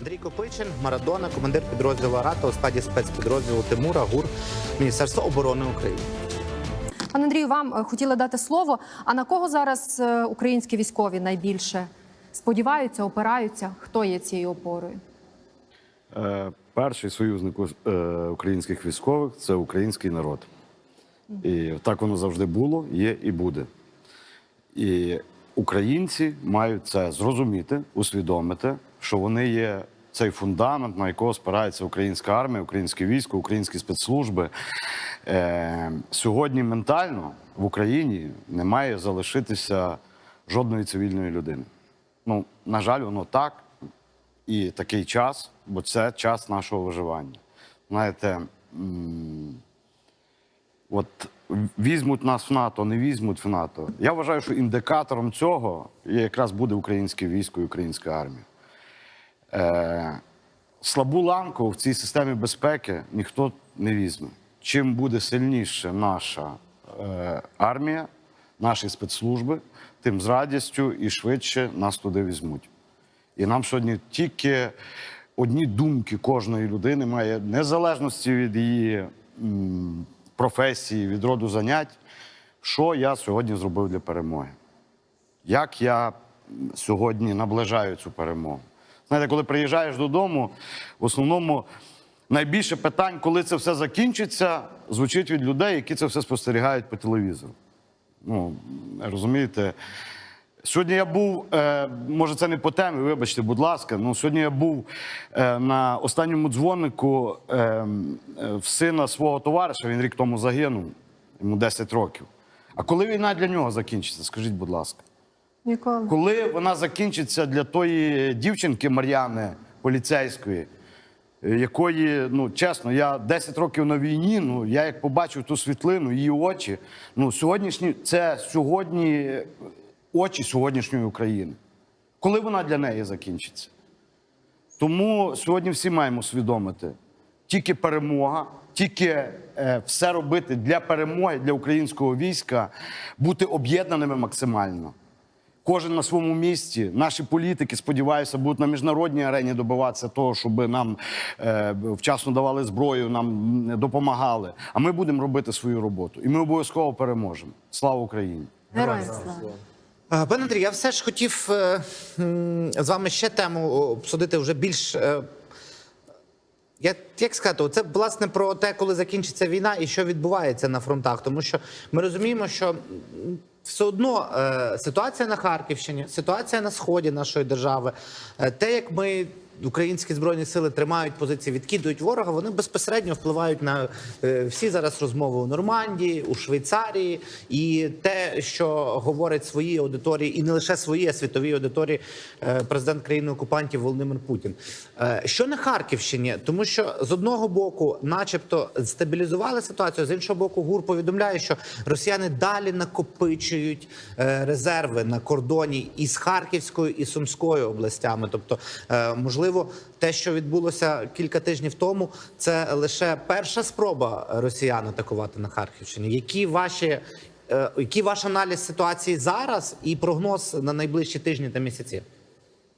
Андрій Копичин, Марадона, командир підрозділу Арата у складі спецпідрозділу Тимура ГУР Міністерства оборони України. Пане Андрію, вам е, хотіли дати слово. А на кого зараз е, українські військові найбільше сподіваються, опираються? Хто є цією опорою? Е, Перший союзник е, українських військових це український народ. І так воно завжди було, є і буде. І українці мають це зрозуміти, усвідомити, що вони є цей фундамент, на якого спирається українська армія, українське військо, українські спецслужби. Е, сьогодні ментально в Україні не має залишитися жодної цивільної людини. Ну, на жаль, воно так і такий час, бо це час нашого виживання. Знаєте, от візьмуть нас в НАТО, не візьмуть в НАТО. Я вважаю, що індикатором цього якраз буде українське військо і українська армія. Е, слабу ланку в цій системі безпеки ніхто не візьме. Чим буде сильніше наша е, армія, наші спецслужби, тим з радістю і швидше нас туди візьмуть. І нам сьогодні тільки одні думки кожної людини має, незалежності від її м, професії, від роду занять, що я сьогодні зробив для перемоги. Як я сьогодні наближаю цю перемогу? Знаєте, коли приїжджаєш додому, в основному найбільше питань, коли це все закінчиться, звучить від людей, які це все спостерігають по телевізору. Ну, розумієте, Сьогодні я був, е, може, це не по темі, вибачте, будь ласка. Ну сьогодні я був е, на останньому дзвонику е, в сина свого товариша. Він рік тому загинув, йому 10 років. А коли війна для нього закінчиться, скажіть, будь ласка, Ніколи. коли вона закінчиться для тої дівчинки Мар'яни поліцейської, е, якої, ну чесно, я 10 років на війні. Ну я як побачив ту світлину, її очі. Ну сьогоднішні це сьогодні очі сьогоднішньої України. Коли вона для неї закінчиться? Тому сьогодні всі маємо усвідомити, тільки перемога, тільки е, все робити для перемоги, для українського війська, бути об'єднаними максимально. Кожен на своєму місці. Наші політики, сподіваюся, будуть на міжнародній арені добиватися того, щоб нам е, вчасно давали зброю, нам допомагали. А ми будемо робити свою роботу. І ми обов'язково переможемо. Слава Україні! Героям слава. Е, Пане Андрій, я все ж хотів е, з вами ще тему обсудити вже більш. е, Я, як сказати, це власне про те, коли закінчиться війна і що відбувається на фронтах. Тому що ми розуміємо, що все одно е, ситуація на Харківщині, ситуація на сході нашої держави, е, те, як ми. Українські збройні сили тримають позиції, відкидують ворога. Вони безпосередньо впливають на е, всі зараз розмови у Нормандії, у Швейцарії, і те, що говорить своїй аудиторії, і не лише своїй, а світовій аудиторії, е, президент країни окупантів Володимир Путін. Е, Що на Харківщині, тому що з одного боку, начебто, стабілізували ситуацію, з іншого боку, ГУР повідомляє, що росіяни далі накопичують резерви на кордоні із Харківською і Сумською областями. Тобто, е, можливо, те, що відбулося кілька тижнів тому, це лише перша спроба росіян атакувати на Харківщині. Які ваші е, який ваш аналіз ситуації зараз і прогноз на найближчі тижні та місяці?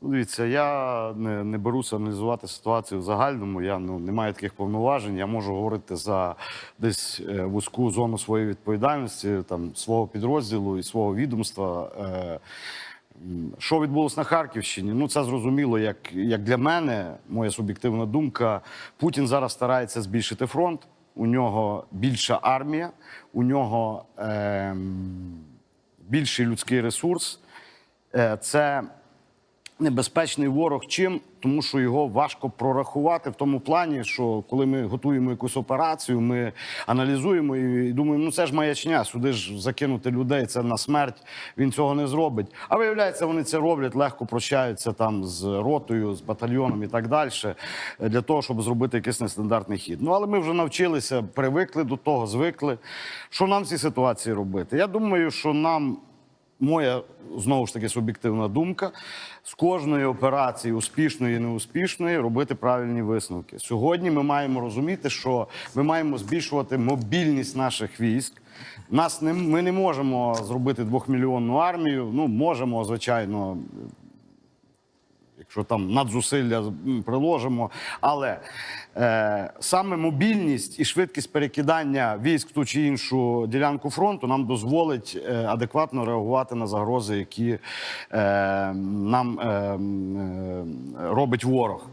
Дивіться, я не, не беруся аналізувати ситуацію в загальному. Я ну, не маю таких повноважень. Я можу говорити за десь е, вузьку зону своєї відповідальності, там свого підрозділу і свого відомства. Е, що відбулося на Харківщині? Ну це зрозуміло, як, як для мене, моя суб'єктивна думка. Путін зараз старається збільшити фронт. У нього більша армія, у нього е, більший людський ресурс. Е, це небезпечний ворог чим, тому що його важко прорахувати в тому плані, що коли ми готуємо якусь операцію, ми аналізуємо і думаємо, ну це ж маячня, сюди ж закинути людей, це на смерть. Він цього не зробить. А виявляється, вони це роблять, легко прощаються там з ротою, з батальйоном і так далі, для того, щоб зробити якийсь нестандартний хід. Ну але ми вже навчилися, привикли до того, звикли. Що нам в цій ситуації робити? Я думаю, що нам моя знову ж таки суб'єктивна думка з кожної операції, успішної і неуспішної, робити правильні висновки. Сьогодні ми маємо розуміти, що ми маємо збільшувати мобільність наших військ. Нас не ми не можемо зробити двохмільйонну армію. Ну можемо, звичайно, що там надзусилля приложимо. Але е, саме мобільність і швидкість перекидання військ в ту чи іншу ділянку фронту нам дозволить е, адекватно реагувати на загрози, які е, нам е, е, робить ворог.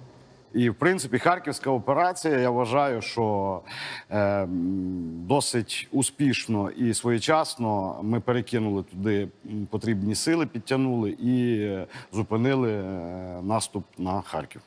І в принципі, харківська операція, я вважаю, що е, досить успішно і своєчасно ми перекинули туди потрібні сили, підтягнули і е, зупинили е, наступ на Харків.